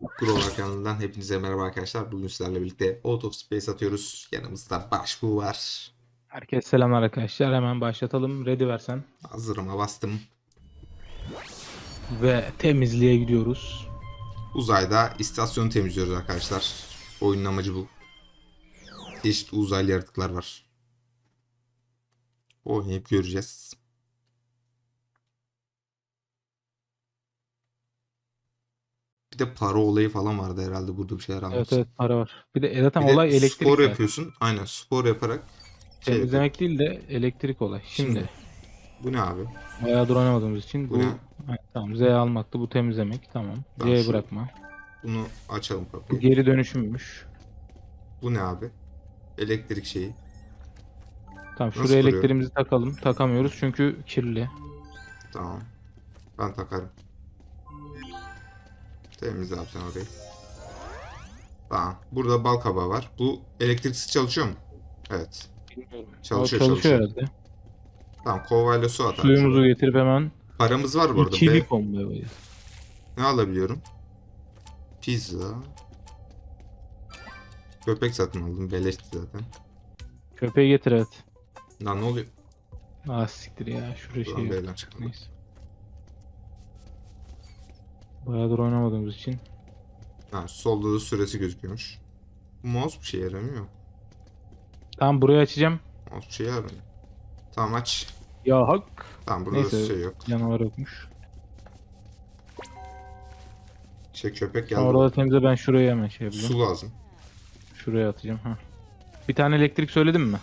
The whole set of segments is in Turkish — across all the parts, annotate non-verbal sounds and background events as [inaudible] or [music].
Grover kanalından hepinize merhaba arkadaşlar. Bugün sizlerle birlikte Out of Space atıyoruz. Yanımızda Başbu var. Herkese selamlar arkadaşlar. Hemen başlatalım. Ready versen. Hazırıma bastım. Ve temizliğe gidiyoruz. Uzayda istasyonu temizliyoruz arkadaşlar. Oyunun amacı bu. Çeşitli uzaylı yaratıklar var. Oynayıp göreceğiz. Bir de para olayı falan vardı herhalde burada bir şeyler Evet anlatıyor. evet para var. Bir de zaten Bir de olay elektrik. spor zaten. yapıyorsun. Aynen spor yaparak. şey Temizlemek değil de elektrik olay. Şimdi. Bu ne abi? bayağıdır oynamadığımız için Bu bu, ne? Ha, tamam Z almaktı. Bu temizlemek. Tamam. Ben C şu- bırakma. Bunu açalım Bu kapıyı. geri dönüşümmüş. Bu ne abi? Elektrik şeyi. Tamam Nasıl şuraya kuruyor? elektriğimizi takalım. Takamıyoruz çünkü kirli. Tamam. Ben takarım. Temiz zaten orayı. Tamam. Burada bal kabağı var. Bu elektriksiz çalışıyor mu? Evet. Bilmiyorum. Çalışıyor, çalışıyor. herhalde. Tamam. Kovayla su atar. Suyumuzu getirip hemen Paramız var bu arada. ikili Be- combo yapacağız. ne alabiliyorum? Pizza. Köpek satın aldım. Beleşti zaten. Köpeği getir evet. Lan ne oluyor? Ah siktir ya. Şuraya Ulan şey beyler. Neyse. Bayağıdır oynamadığımız için. Ha, solda da süresi gözüküyormuş. Bu mouse bir şey yaramıyor. Tamam burayı açacağım. Mouse bir şey yaramıyor. Tamam aç. Ya hak. Tamam burada Neyse. şey yok. Canavar yokmuş. Şey köpek geldi. Orada temize ben şuraya hemen şey yapacağım. Su lazım. Şuraya atacağım. Ha. Bir tane elektrik söyledim mi?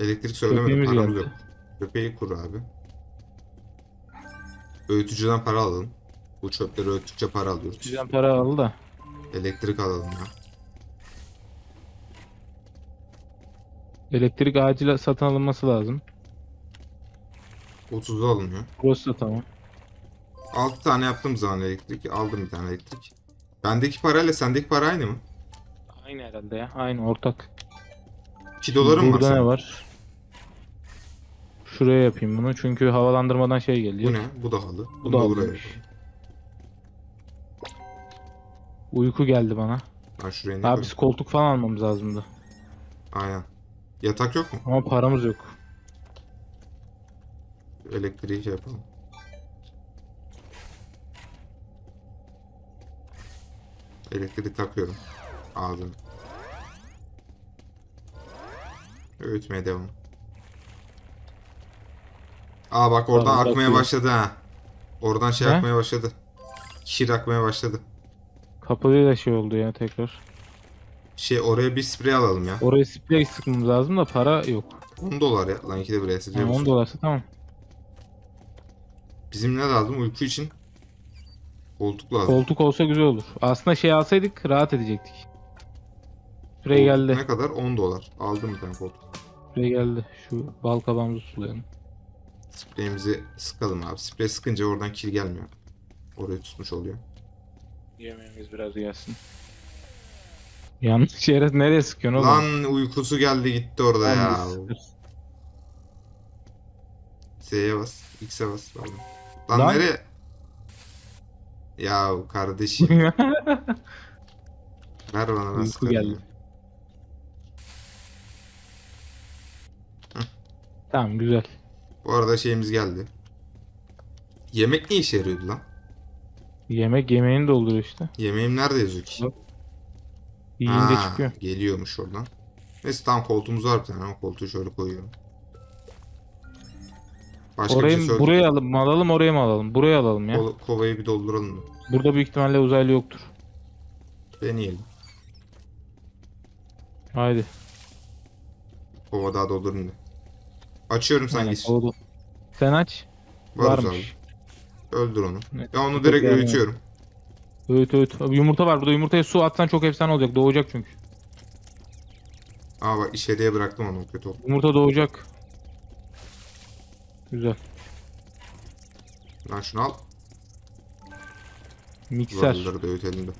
Elektrik söylemedim. Köpeğimiz geldi. yok. Köpeği kur abi. Öğütücüden para alalım. Bu çöpleri öğüttükçe para alıyoruz. Bizden para aldı da. Elektrik alalım ya. Elektrik acil satın alınması lazım. 30'da alınıyor. Da tamam. 6 tane yaptığım zaman elektrik. Aldım bir tane elektrik. Bendeki parayla sendeki para aynı mı? Aynı herhalde ya. Aynı ortak. 2 dolarım var Burada ne senin. var? Şuraya yapayım bunu çünkü havalandırmadan şey geliyor. Bu ne? Bu da halı. Bu Bunu da da buraya yapalım. Uyku geldi bana. Ben şuraya ne Abi koyayım? biz koltuk falan almamız lazımdı. Aynen. Yatak yok mu? Ama paramız yok. Elektriği şey yapalım. Elektriği takıyorum. Ağzını. Öğütmeye devam. Aa bak oradan Tamam, akmaya bakıyorum. başladı ha. Oradan şey Ne? akmaya başladı. Kir akmaya başladı. Kapalıyla şey oldu ya tekrar. Şey oraya bir sprey alalım ya. Oraya sprey sıkmamız lazım da para yok. 10 dolar ya. Lan iki de buraya Yani sıcak 10 dolarsa tamam. Bizim ne lazım uyku için? Koltuk lazım. Koltuk olsa güzel olur. Aslında şey alsaydık rahat edecektik. Sprey Koltuk geldi. Ne kadar? 10 dolar. Aldım bir tane koltuk. Sprey geldi. Şu bal kabağımızı sulayalım. Spreyimizi sıkalım abi. Sprey sıkınca oradan kil gelmiyor. Orayı tutmuş oluyor. Yemeğimiz biraz gelsin. [laughs] Yanlış yere nereye sıkıyorsun oğlum? Lan uykusu geldi gitti orada Lan ya. bir sıkır. Z'ye bas. X'e bas. Pardon. Lan, Lan. nereye? Ya kardeşim. [laughs] Ver bana ben Uyku sıkarım geldi. ya. tamam güzel. Bu arada şeyimiz geldi. Yemek ne işe yarıyordu lan? Yemek yemeğini dolduruyor işte. Yemeğim nerede yazıyor ki? Yiyince Ha, çıkıyor. Geliyormuş oradan. Neyse tamam koltuğumuz var bir tane. O koltuğu şöyle koyuyorum. Başka Orayı bir şey buraya alalım, mı alalım oraya mı alalım? Buraya alalım ya. Ko- kovayı bir dolduralım mı? Burada büyük ihtimalle uzaylı yoktur. Deneyelim. Haydi. Kova daha doldurun. Açıyorum sen Aynen, oldu. Sen aç. Var Varmış. Öldür onu. Evet, Ya onu direkt gelmiyor. öğütüyorum. Evet evet. Abi Yumurta var burada. Yumurtaya su atsan çok efsane olacak. Doğacak çünkü. Aa bak içeriye bıraktım onu kötü oldu. Yumurta doğacak. Güzel. Lan şunu al. Mikser. Uzaylıları da öğütelim de.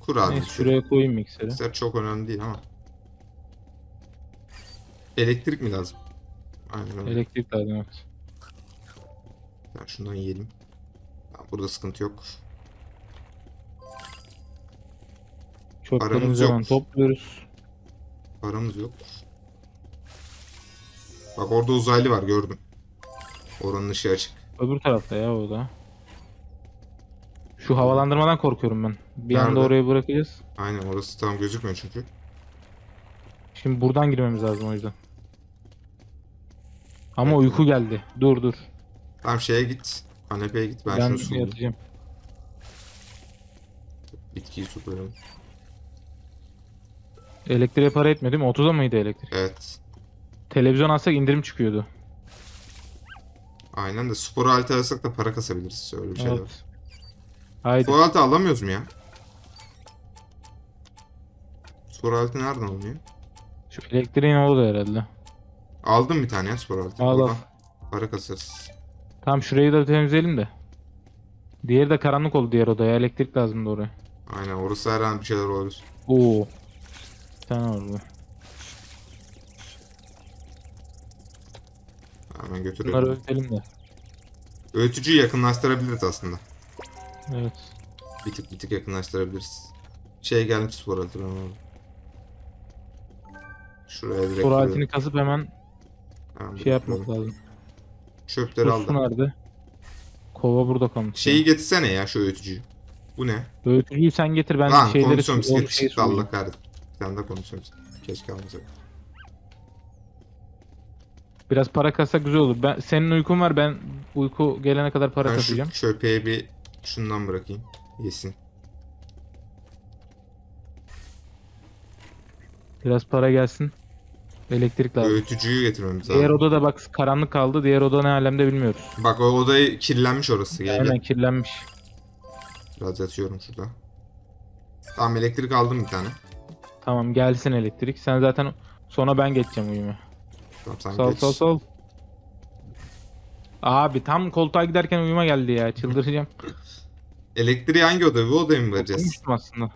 Kur abi. Neyse şuraya koyayım mikseri. Mikser çok önemli değil ama. Elektrik mi lazım? Aynen öyle. Elektrik lazım evet. Şundan yiyelim. Ya burada sıkıntı yok. Çöplerimizi hemen yok. topluyoruz. Paramız yok. Bak orada uzaylı var gördüm. Oranın ışığı açık. Öbür tarafta ya o da. Şu havalandırmadan korkuyorum ben. Bir anda Nerede? oraya bırakacağız. Aynen orası tam gözükmüyor çünkü. Şimdi buradan girmemiz lazım o yüzden. Ama Evet. uyku geldi. Dur dur. Tamam şeye git. Kanepeye git. Ben, Ben, şunu sulayayım. yatacağım. Bitkiyi sulayalım. Elektriğe para etmiyor değil mi? 30'a mıydı elektrik? Evet. Televizyon alsak indirim çıkıyordu. Aynen de spor aleti alırsak da para kasabiliriz. Öyle bir şey var. evet. Haydi. Spor aleti alamıyoruz mu ya? Spor aleti nereden alınıyor? Şu elektriğin oldu herhalde. Aldım bir tane ya spor aleti. Al al. Para kasarız. Tamam şurayı da temizleyelim de. Diğeri de karanlık oldu diğer odaya. Elektrik lazımdı oraya. Aynen orası her an bir şeyler olabilir. Oo. Bir tane var burada. Hemen Bunları götürelim. ötelim de. Öğütücüyü yakınlaştırabiliriz aslında. Evet. Bir tık bir tık yakınlaştırabiliriz. Şey gelmiş spor ben onu. Şuraya direkt Spor aletini kasıp hemen Hemen şey yapmak lazım. Çöpleri aldım. nerede? Kova burada kalmış. Şeyi getirsene ya şu öğütücüyü. Bu ne? Öğütücüyü sen getir ben Lan şeyleri bisikleti şey çıktı Allah kahretsin. Bir tane daha kondisyon bisikleti. Keşke almasaydım. Biraz para kassak güzel olur. Ben senin uykun var ben uyku gelene kadar para Ben kasacağım. şu köpeğe bir şundan bırakayım. Yesin. Biraz para gelsin. Elektrik lazım. Öğütücüyü getirmemiz Diğer lazım. odada bak karanlık kaldı. Diğer oda ne alemde bilmiyoruz. Bak o odayı kirlenmiş orası. Gel Aynen gel. kirlenmiş. Biraz yatıyorum şurada. Tamam elektrik aldım bir tane. Tamam gelsin elektrik. Sen zaten sonra ben geçeceğim uyumaya. Tamam sen Sol geç. sol sol. Abi tam koltuğa giderken uyuma geldi ya. Çıldıracağım. [laughs] Elektriği hangi odaya? Bu odaya mı vereceğiz? Koymuştum aslında.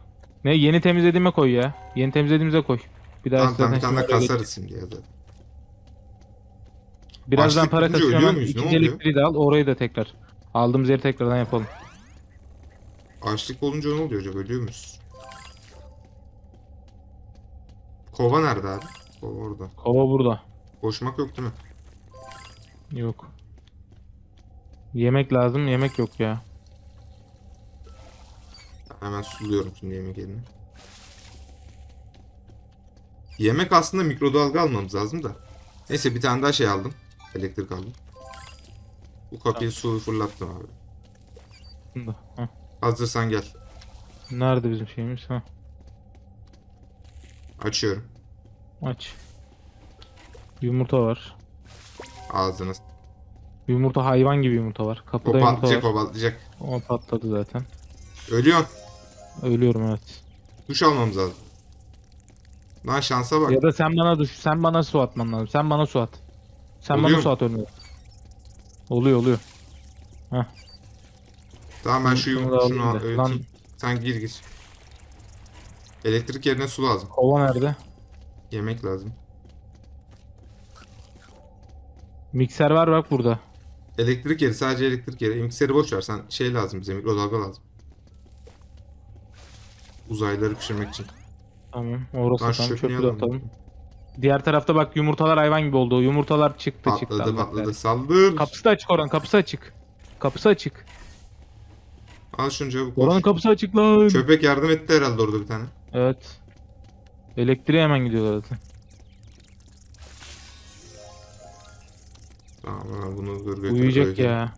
Ne yeni temizlediğime koy ya. Yeni temizlediğimize koy. Bir daha Tamam tamam bir tane kasarız şimdi ya zaten. Birazdan Açlık para gidince kasıyorum. ölüyor Hemen muyuz? Ne ikinci oluyor? elektriği de al. Orayı da tekrar. Aldığımız yeri tekrardan yapalım. Açlık olunca ne oluyor acaba? Ölüyor muyuz? Kova nerede abi? Kova orada. Kova burada. Koşmak yok değil mi? Yok. Yemek lazım. Yemek yok ya. Hemen suluyorum şimdi yemek yerine. Yemek aslında mikrodalga almamız lazım da. Neyse bir tane daha şey aldım. Elektrik aldım. Bu kapıyı suyu fırlattım abi. Bunda. Heh. Hazırsan gel. Nerede bizim şeyimiz? Ha. Açıyorum. Aç. Yumurta var. Ağzını. Yumurta hayvan gibi yumurta var. O Kapıda yumurta patlayacak var. o patlayacak. O patladı zaten. Ölüyor. Ölüyorum evet. Duş almamız lazım. Lan şansa bak. Ya da sen bana düş, sen bana su atman lazım. Sen bana su at. Sen Oluyor bana mu? su at ölmüyor. Oluyor oluyor. Tamam ben şu Şunu da yumurta şunu alayım al. Lan Sen gir gir. Elektrik yerine su lazım. kova nerede? Yemek lazım. Mikser var bak burada. Elektrik yeri sadece elektrik yeri. Mikseri boş ver sen şey lazım bize mikrodalga lazım. Uzaylıları pişirmek için. Tamam. Orası şu tamam. çöpü de alalım? atalım. Diğer tarafta bak yumurtalar hayvan gibi oldu. Yumurtalar çıktı çıktı. Patladı Allah patladı. kahretsin. Saldır. Kapısı da açık oranın. Kapısı açık. Kapısı açık. Al şunu çabuk. Oranın kapısı açık lan. Köpek yardım etti herhalde orada bir tane. Evet. Elektriğe hemen gidiyorlar zaten. Tamam ben bunu dur götür. Uyuyacak öğüt. ya.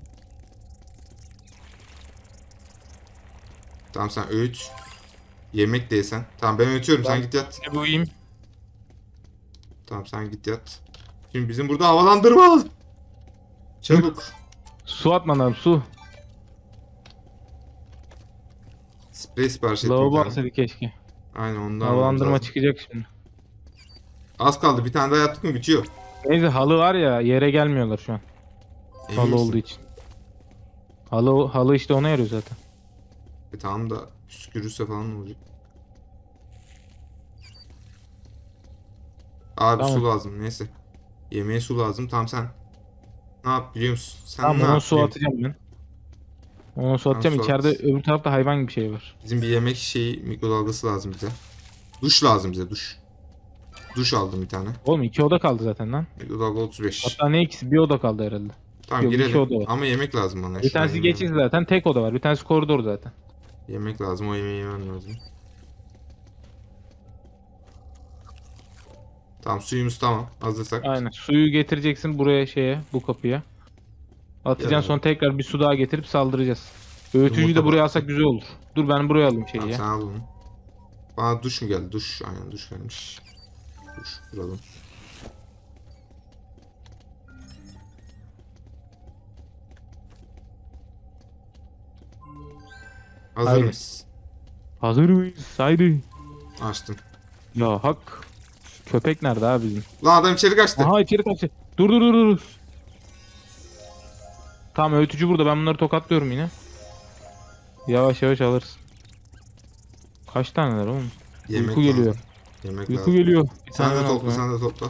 Tamam sen öğüt. Yemek de yesen. Tamam ben öğütüyorum sen git yat. Bir uyuyayım. Tamam sen git yat. Şimdi bizim burada havalandırma. Çabuk. Su atman lazım su. Sprey sipariş ettim bir Lavabo tane. alsaydı keşke. Aynen ondan Havalandırma almamız lazım. çıkacak şimdi. Az kaldı bir tane daha yaptık mı bitiyor. Neyse halı var ya yere gelmiyorlar şu an. Emin halı misin? olduğu için. Halı halı işte ona yarıyor zaten. E tamam da püskürürse falan ne olacak? Abi Tamam. su lazım neyse. Yemeğe su lazım. Tamam sen. Ne yap biliyor musun? Sen Tamam ne ona yap su biliyor- atacağım ben. Onu soğutacağım. soğut. İçeride öbür tarafta hayvan gibi şey var. Bizim bir yemek şeyi mikrodalgası lazım bize. Duş lazım bize duş. Duş aldım bir tane. Oğlum iki oda kaldı zaten lan. Mikrodalga 35. Hatta ne ikisi? Bir oda kaldı herhalde. tamam yok, iki girelim. oda var. Ama yemek lazım bana. Bir Şuradan tanesi geçiş zaten. Tek oda var. Bir tanesi koridor zaten. Yemek lazım. O yemeği yemem lazım. Tamam suyumuz tamam. Hazırsak. Aynen. Suyu getireceksin buraya şeye, bu kapıya. Atacaksın Ya. sonra tekrar bir su daha getirip saldıracağız. Öğütücüyü Yumurta de buraya alsak güzel olur. Dur ben buraya alayım şeyi Tamam ya. sen al onu. Bana duş mu geldi? Duş. Aynen duş gelmiş. Duş kuralım. Hazır Haydi. Hazır mıyız? Haydi. Açtım. Ya hak. Köpek nerede abi bizim? Lan adam içeri kaçtı. Aha içeri kaçtı. Dur dur dur dur. Tamam öğütücü burada. Ben bunları tokatlıyorum yine. Yavaş yavaş alırsın. Kaç taneler oğlum? Yemek Uyku geliyor. lazım. Yemek Uyku lazım. geliyor. Bir Sen de topla, sen de topla.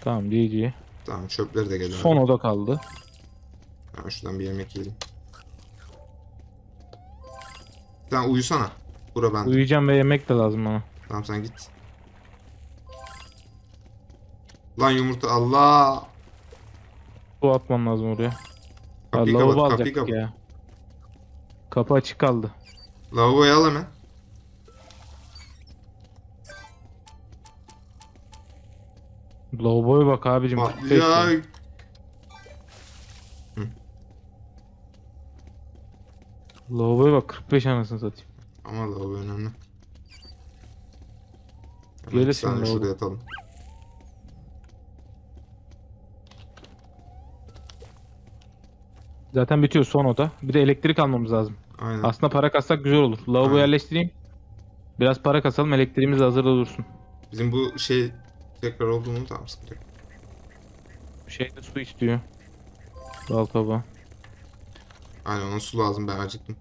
Tamam GG. Tamam çöpleri de geliyor. Son oda kaldı. Hemen şuradan bir yemek yiyelim. Sen uyusana. Bura ben. Uyuyacağım ve yemek de lazım bana. Tamam sen git. Lan yumurta Allah. Su atmam lazım oraya. Kapıyı Ya, kapat, kapıyı kapat. ya. Kapı açık kaldı. Lavaboyu al hemen. Lavaboya bak abicim. 45 ya. Patlayacak. Lavaboya bak 45 anasını satayım. Ama lavabo önemli. Gelirsin lavabo. şurada yatalım. Zaten bitiyor son oda. Bir de elektrik almamız lazım. Aynen. Aslında para kassak güzel olur. Lavabo Aynen. yerleştireyim. Biraz para kasalım elektriğimiz de hazırda dursun. Bizim bu şey tekrar oldu mu tamam sıkıntı yok. Şey de su istiyor. Bal kabağı. Aynen ona su lazım ben acıktım.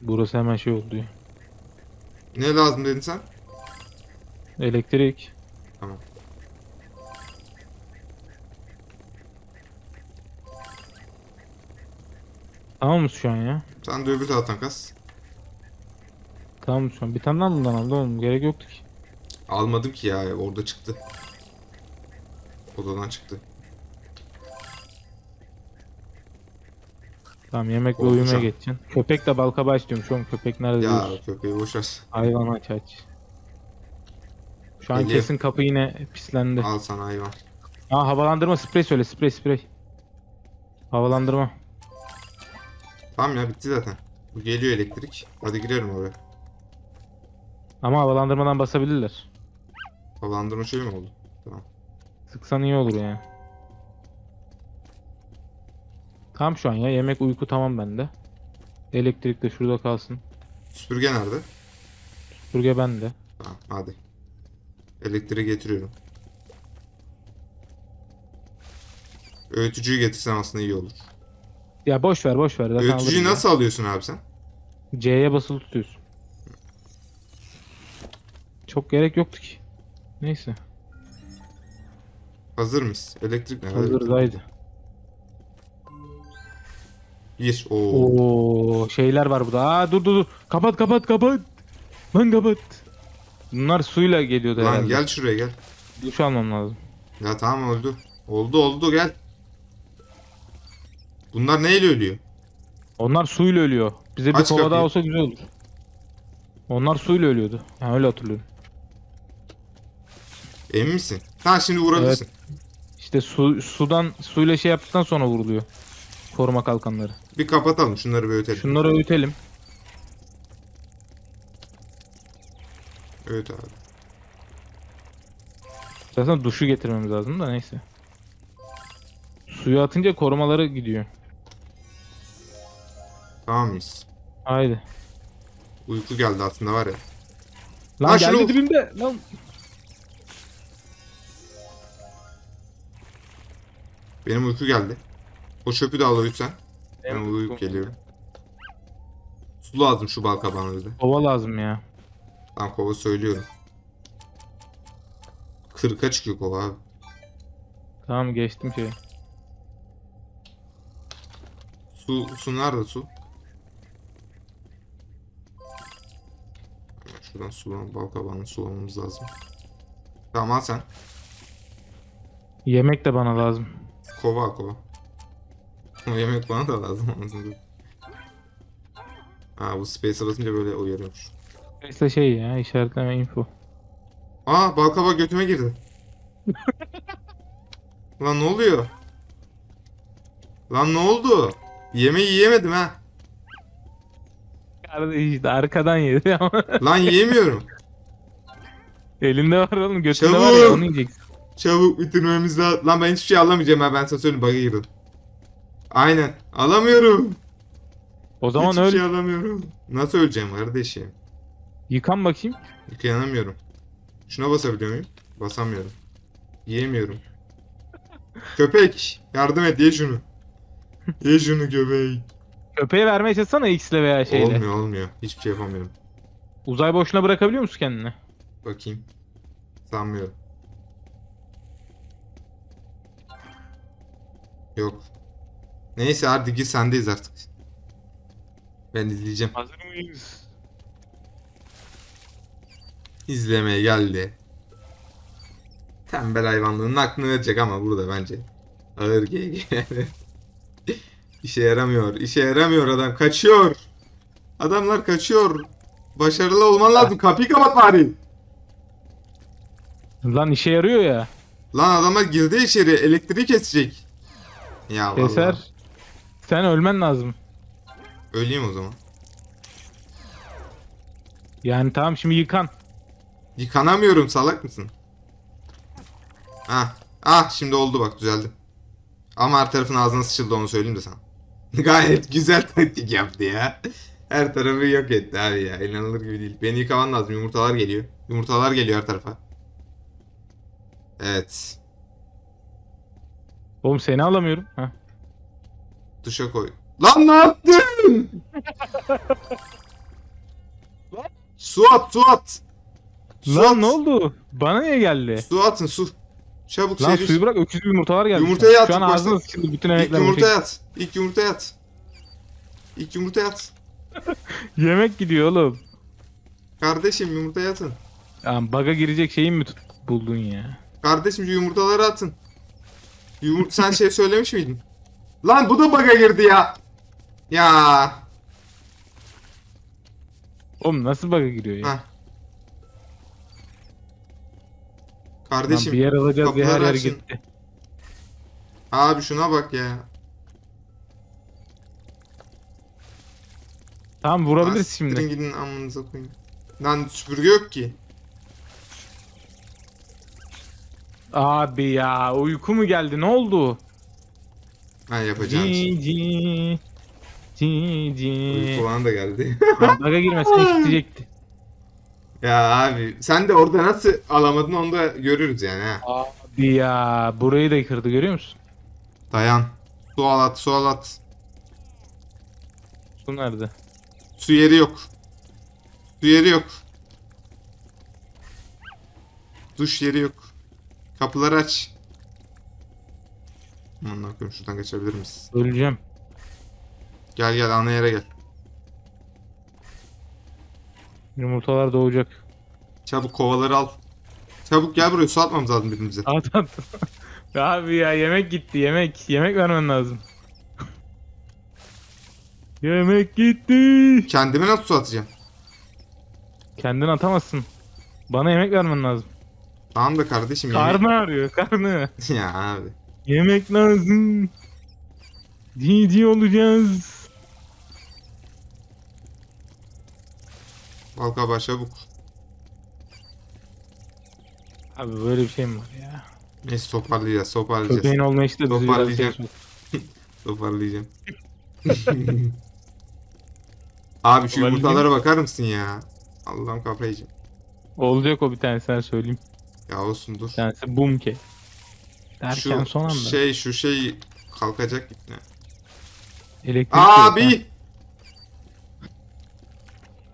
Burası hemen şey oldu ya. Ne lazım dedin sen? Elektrik. Tamam. Tamam mı şu an ya? Sen de öbür taraftan kas. Tamam mı şu an? Bir tane daha bundan aldım oğlum? Gerek yoktu ki. Almadım ki ya orada çıktı. Odadan çıktı. Tamam yemek ve Olmuş uyumaya geçeceksin. Köpek de bal kabağı istiyormuş oğlum. Köpek nerede Ya diyoruz. köpeği boş ver. Hayvan aç aç. Şu an Geliyor. kesin kapı yine pislendi. Al sana hayvan. Aa havalandırma sprey söyle sprey sprey. Havalandırma. Tamam ya bitti zaten. Bu geliyor elektrik. Hadi girelim oraya. Ama havalandırmadan basabilirler. Havalandırma şey mi oldu? Sıksan iyi olur yani. Tam şu an ya yemek uyku tamam bende. Elektrik de şurada kalsın. Süpürge nerede? Süpürge bende. Tamam hadi. Elektriği getiriyorum. Öğütücüyü getirsem aslında iyi olur. Ya boş ver boş ver. Zaten Öğütücüyü alırız ya. nasıl alıyorsun abi sen? C'ye basılı tutuyorsun. Çok gerek yoktu ki. Neyse. Hazır mıyız? Elektrik nerede? Hazırız haydi. Bir. Oo. Oo şeyler var burada. Aa dur dur dur. Kapat kapat kapat. Lan kapat. Bunlar suyla geliyordu Lan herhalde. gel şuraya gel. Duş almam lazım. Ya tamam öldü. Oldu oldu gel. Bunlar neyle ölüyor? Onlar suyla ölüyor. Bize bir Aç kova daha olsa güzel olur. Onlar suyla ölüyordu. Yani öyle hatırlıyorum. Emin misin? Ha şimdi vurabilirsin. İşte su, sudan suyla şey yaptıktan sonra vuruluyor. Koruma kalkanları. Bir kapatalım şunları bir ötelim. Şunları öğütelim. Öğüt abi. Zaten duşu getirmemiz lazım da neyse. Suyu atınca korumaları gidiyor. Tamam mıyız? Haydi. Uyku geldi aslında var ya. Lan Lan geldi şunu- dibimde. Lan. Benim uyku geldi. O çöpü de al lütfen. Ben uyuyup geliyorum. Su lazım şu bal kabağına bir de. Kova lazım ya. Tamam kova söylüyorum. 40'a çıkıyor kova abi. Tamam geçtim şey. Su, su nerede su? Şuradan sulan, bal kabağını sulamamız lazım. Tamam al sen. Yemek de bana lazım. Kova kova. O yemek bana da lazım. [laughs] Ha bu space'e basınca böyle uyarıyormuş. İşte şey ya işaretleme info. Aa bal kabağı götüme girdi. [laughs] Lan ne oluyor? Lan ne oldu? Yemeği yiyemedim ha. Kardeş işte arkadan yedi ama [laughs] Lan yiyemiyorum. elinde var oğlum götünde var ya Çabuk! onu yiyeceksin. Çabuk bitirmemiz lazım. Lan ben hiçbir şey alamayacağım ha ben sana söyleyeyim bug'a girdim. Aynen. Alamıyorum. O zaman Hiçbir öl. şey alamıyorum. Nasıl öleceğim kardeşim? Yıkan bakayım. Yıkayanamıyorum. Şuna basabiliyor muyum? Basamıyorum. Yiyemiyorum. [laughs] Köpek yardım et ye şunu. Ye şunu köpek. Köpeğe vermeye çalışsana X ile veya şeyle. Olmuyor olmuyor. Hiçbir şey yapamıyorum. Uzay boşluğuna bırakabiliyor musun kendini? Bakayım. Sanmıyorum. Yok. Neyse hadi git sendeyiz artık. Ben izleyeceğim. Hazır mıyız? İzlemeye geldi. Tembel hayvanlığının aklını verecek ama burada bence. Ağır GG. [laughs] işe yaramıyor. İşe yaramıyor adam. Kaçıyor. Adamlar kaçıyor. Başarılı olman lazım. Kapıyı kapat bari. Lan işe yarıyor ya. Lan adamlar girdi içeri. Elektriği kesecek. Ya vallahi. Sen ölmen lazım. Öleyim o zaman. Yani tamam şimdi yıkan. Yıkanamıyorum salak mısın? Ah. Ah şimdi oldu bak düzeldi. Ama her tarafın ağzına sıçıldı onu söyleyeyim de sana. [laughs] Gayet güzel taktik yaptı ya. Her tarafı yok etti abi ya. İnanılır gibi değil. Beni yıkaman lazım. Yumurtalar geliyor. Yumurtalar geliyor her tarafa. Evet. Oğlum seni alamıyorum. Heh. Duşa koy. Lan ne yaptın? su at, su at. Su Lan at. ne oldu? Bana niye geldi? Su atın su. Çabuk Lan seri. suyu bırak öküz yumurtalar geldi. Yumurtayı at Şu an ağzına sıçıldı bütün İlk emekler. yumurtaya at. İlk yumurtaya at. İlk yumurtaya at. [laughs] Yemek gidiyor oğlum. Kardeşim yumurtaya atın. Ya baga girecek şeyin mi tut buldun ya? Kardeşim şu yumurtaları atın. Yumurt sen şey [laughs] söylemiş miydin? Lan bu da bug'a girdi ya. Ya. Oğlum nasıl baga giriyor ya? Heh. Kardeşim. Lan bir yer alacağız bir her yer açın. gitti. Abi şuna bak ya. Tamam vurabiliriz Lan şimdi. gidin amınıza koyayım. Lan süpürge yok ki. Abi ya uyku mu geldi ne oldu? Ha yapacağım. Ci ci ci ci. Uyku falan da geldi. Baga girmesine [laughs] isteyecekti. Ya abi sen de orada nasıl alamadın onu da görürüz yani ha. Abi ya burayı da kırdı görüyor musun? Dayan. Su al at, su al at. Su nerede? Su yeri yok. Su yeri yok. Duş yeri yok. Kapıları aç. Aman koyayım şuradan geçebilir misin? Öleceğim. Gel gel ana yere gel. Yumurtalar doğacak. Çabuk kovaları al. Çabuk gel buraya su atmamız lazım birbirimize. At at. [laughs] Abi ya yemek gitti yemek. Yemek vermen lazım. [laughs] yemek gitti. Kendime nasıl su atacağım? Kendin atamazsın. Bana yemek vermen lazım. Tamam da kardeşim yemek... Karnı ağrıyor karnı. [laughs] ya abi. Yemek lazım. Cici olacağız. Bal kabağı çabuk. Abi böyle bir şey mi var ya? Neyse toparlayacağız toparlayacağız. Köpeğin bizi biraz Toparlayacağım. şey [laughs] Toparlayacağım. [laughs] Abi şu yumurtalara bakar mısın ya? Allah'ım kafayı yiyeceğim. Olacak o bir tane sen söyleyeyim. Ya olsun dur. Bir tanesi bumke. Derken Şu son anda. şey şu şey kalkacak ipne. Elektrik yok. Abi!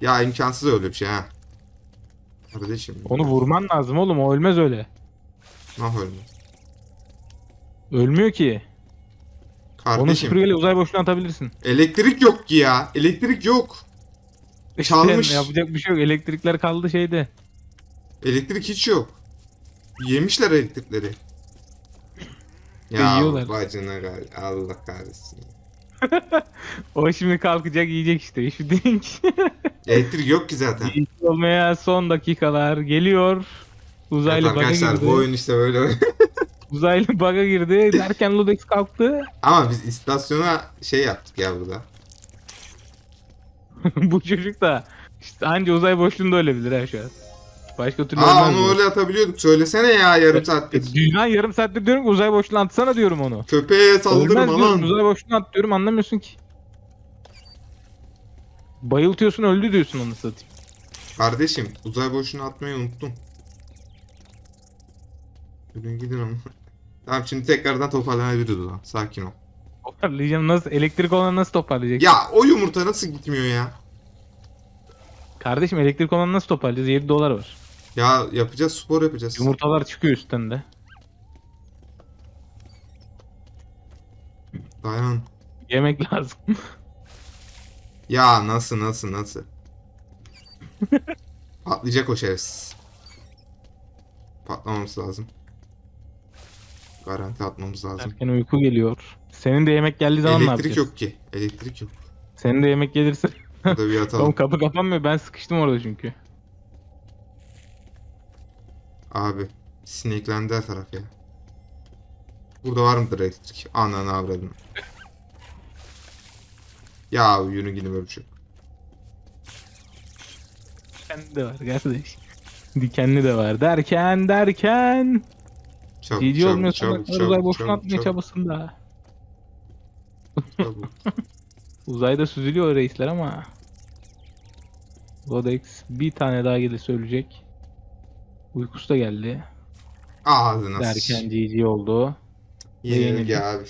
Ya imkansız öyle bir şey ha. Kardeşim. Onu vurman lazım oğlum o ölmez öyle. Nah öyle. Ölmüyor ki. Onu Kardeşim. süpürgeyle uzay boşluğuna atabilirsin. Elektrik yok ki ya. Elektrik yok. İşte Çalmış. yapacak bir şey yok. Elektrikler kaldı şeyde. Elektrik hiç yok. Yemişler elektrikleri. Ya Yiyorlar. bacına gal Allah kahretsin. O şimdi kalkacak yiyecek işte. İşi değil ki. Elektrik yok ki zaten. İyi olmaya son dakikalar geliyor. Evet Uzaylı bug'a arkadaşlar girdi. bu oyun işte böyle. [laughs] Uzaylı bug'a girdi derken Ludex kalktı. Ama biz istasyona şey yaptık ya burada. [laughs] bu çocuk da işte anca uzay boşluğunda ölebilir ha şu an. Başka türlü Aa onu öyle atabiliyorduk. Söylesene ya yarım saattir. Dünya yarım saattir diyorum ki uzay boşluğuna atsana diyorum onu. Köpeğe Ölmez saldırma diyorum lan. uzay boşluğuna at diyorum anlamıyorsun ki. Bayıltıyorsun öldü diyorsun onu satayım. Kardeşim uzay boşluğuna atmayı unuttum. Yürüyün gidin ama. Tamam şimdi tekrardan toparlanabiliriz o zaman. Sakin ol. Toparlayacağım nasıl elektrik olan nasıl toparlayacak? Ya o yumurta nasıl gitmiyor ya? Kardeşim elektrik olan nasıl toparlayacağız? 7 dolar var. Ya yapacağız spor yapacağız. Yumurtalar çıkıyor üstten de. Dayan. Yemek lazım. [laughs] Ya nasıl nasıl nasıl? [laughs] Patlayacak o şerefsiz. Patlamaması lazım. Garanti atmamız lazım. Derken uyku geliyor. Senin de yemek geldiği zaman ne Elektrik yapacağız? yok ki. Elektrik yok. Senin de yemek gelirse. Burada bir [laughs] Oğlum atalım. kapı kapanmıyor ben sıkıştım orada çünkü. Abi sineklendi her taraf ya. Burada var mıdır elektrik? Ananı avradım. Ya yürü gidin böyle bir şey. Dikenli de var kardeş. Dikenli de var derken derken. Çabuk GG çabuk çabuk uzay çabuk boşuna çabuk atmaya çabuk çabasında. çabuk. [laughs] Uzayda süzülüyor reisler ama. Lodex bir tane daha gelirse ölecek. Uykusu da geldi. Ağzına Derken GG oldu. Yenilgi abi.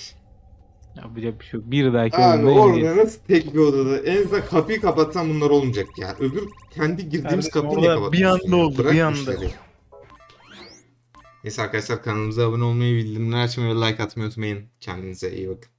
Yapacak bir şey yok. Bir dahaki Abi oyunda orada nasıl tek bir odada en azından kapıyı kapatsam bunlar olmayacak ya. Öbür kendi girdiğimiz Kardeşim kapıyı orada niye bir anda ya? oldu, Bırak bir anda. işleri. Neyse arkadaşlar kanalımıza abone olmayı, bildirimleri açmayı ve like atmayı unutmayın. Kendinize iyi bakın.